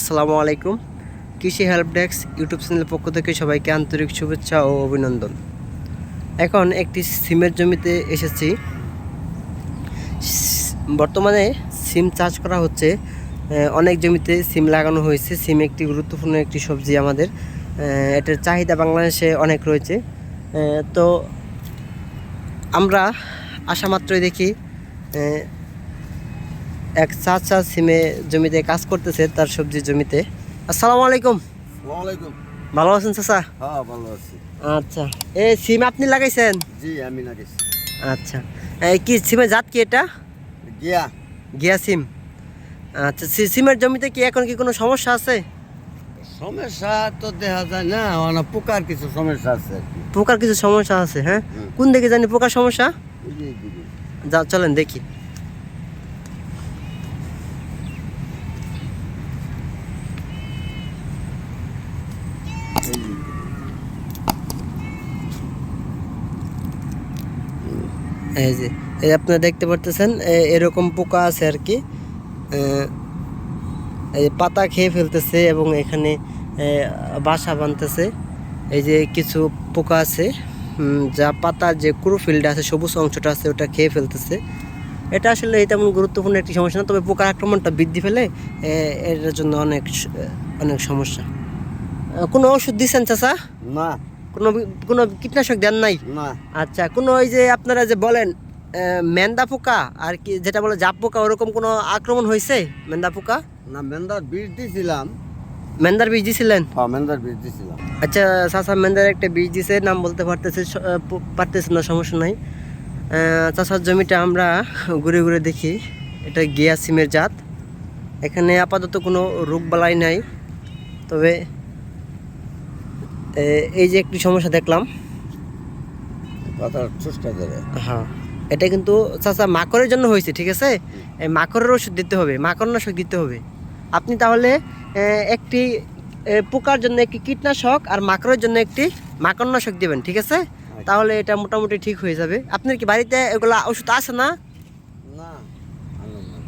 আসসালামু আলাইকুম। কৃষি হেল্প ডেস্ক ইউটিউব চ্যানেলের পক্ষ থেকে সবাইকে আন্তরিক শুভেচ্ছা ও অভিনন্দন। এখন একটি সিমের জমিতে এসেছি। বর্তমানে সিম চাষ করা হচ্ছে। অনেক জমিতে সিম লাগানো হয়েছে। সিম একটি গুরুত্বপূর্ণ একটি সবজি আমাদের। এটার চাহিদা বাংলাদেশে অনেক রয়েছে। তো আমরা আসা মাত্রই দেখি এক চাচা সিমে জমিতে কাজ করতেছে তার সবজির জমিতে। আসসালামু আলাইকুম। ওয়ালাইকুম। ভালো আছেন চাচা? হ্যাঁ ভালো আছি। আচ্ছা। এ সিম আপনি লাগাইছেন? জি আমি নাগেছি আচ্ছা। এই কি সিমের জাত কি এটা? গিয়া। গিয়া সিম। আচ্ছা সি- সিমের জমিতে কি এখন কি কোনো সমস্যা আছে? সমস্যা তো দেখা যায় না মানে পোকার কিছু সমস্যা আছে পোকার কিছু সমস্যা আছে হ্যাঁ? কোন দিকে জানি পোকার সমস্যা? যা চলেন দেখি। এই যে। আপনারা দেখতে পারতেছেন এরকম পোকা আছে আর কি। পাতা খেয়ে ফেলতেছে এবং এখানে বাসা বানতেছে এই যে কিছু পোকা আছে যা পাতার যে ক্রোফিল্ড আছে সবুজ অংশটা আছে ওটা খেয়ে ফেলতেছে। এটা আসলে তেমন গুরুত্বপূর্ণ একটি সমস্যা না তবে পোকার আক্রমণটা বৃদ্ধি এ, এটার জন্য অনেক অনেক সমস্যা। কোনো ওষুধ দিচ্ছেন চাচা? না। কোনো কোনো কীটনাশক দেন নাই? না। আচ্ছা কোনো ওই যে আপনারা যে বলেন মেন্দা পোকা আর কি যেটা বলে জাপ পোকা ওরকম কোনো আক্রমণ হয়েছে মেন্দা পোকা? না মেন্দার বীজ দিছিলাম। মেন্দার বীজ দিছিলেন? হ্যাঁ মেন্দার বীজ দিছিলাম। আচ্ছা চাষা মেন্দার একটা বীজ দিছে নাম বলতে পারতেছে পারতেছে না সমস্যা নাই। চাষার জমিটা আমরা ঘুরে ঘুরে দেখি। এটা গিয়া সিমের জাত। এখানে আপাতত কোনো রোগ বালাই নাই। তবে এই যে একটি সমস্যা দেখলাম। হ্যাঁ। এটা কিন্তু চাচা মাকড়ের জন্য হয়েছে ঠিক আছে? মাকড়ের ওষুধ দিতে হবে মাকড়নাশক দিতে হবে। আপনি তাহলে একটি পোকার জন্য একটি কীটনাশক আর মাকড়ের জন্য একটি মাকড়নাশক দিবেন ঠিক আছে? তাহলে এটা মোটামুটি ঠিক হয়ে যাবে। আপনার কি বাড়িতে এগুলা ওষুধ আছে না ভালো না।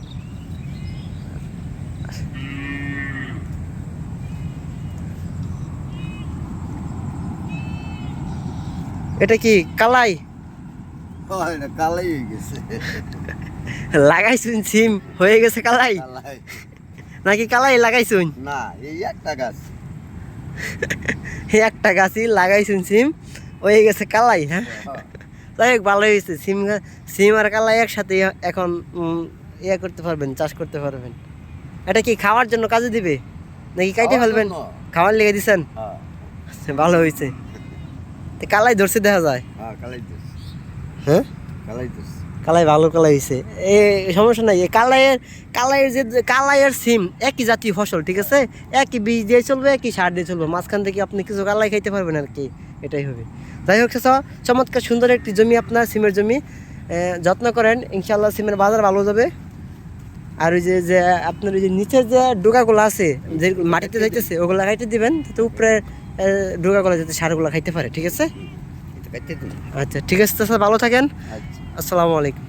এটা কি কালাই? কালাই হয়ে গেছে। লাগাইছুন সিম হয়ে গেছে কালাই? নাকি কালাই লাগাইছুন? না এই একটা গাছ। এই একটা গাছই লাগাইছুন সিম হয়ে গেছে কালাই হ্যাঁ? হোক ভালো হয়েছে। সিম সিম আর কালাই একসাথে এখন উম, ইয়ে করতে পারবেন চাষ করতে পারবেন। এটা কি খাওয়ার জন্য কাজে দিবে? নাকি কাইটে ফেলবেন? খাওয়ার লেগে দিছেন? হ্যাঁ। ভালো হয়েছে। তো কালাই ধরছে দেখা যায়। হ্যাঁ কালাই হ্যাঁ? কালাই দিস কালাই ভালো কালাই হয়েছে এ সমস্যা নাই। কালাইয়ের কালাইয়ের যে কালাইয়ের সিম একই জাতীয় ফসল ঠিক আছে? একই বীজ দিয়ে চলবে একই সার দিয়ে চলবে। মাঝখান থেকে আপনি কিছু কালাই খাইতে পারবেন আর কি। এটাই হবে। যাই হোক চাচা চমৎকার সুন্দর একটি জমি আপনার সিমের জমি। যত্ন করেন। ইনশাল্লাহ সিমের বাজার ভালো যাবে। আর ওই যে যে আপনার ওই যে নিচের যে ডোকাগুলো আছে যে মাটিতে যাইতেছে ওগুলো খাইতে দিবেন। তো উপরে এ, ডোকাগুলো যাতে সারগুলো খাইতে পারে ঠিক আছে? আচ্ছা ঠিক আছে স্যার ভালো থাকেন। আচ্ছা। আসসালামু আলাইকুম।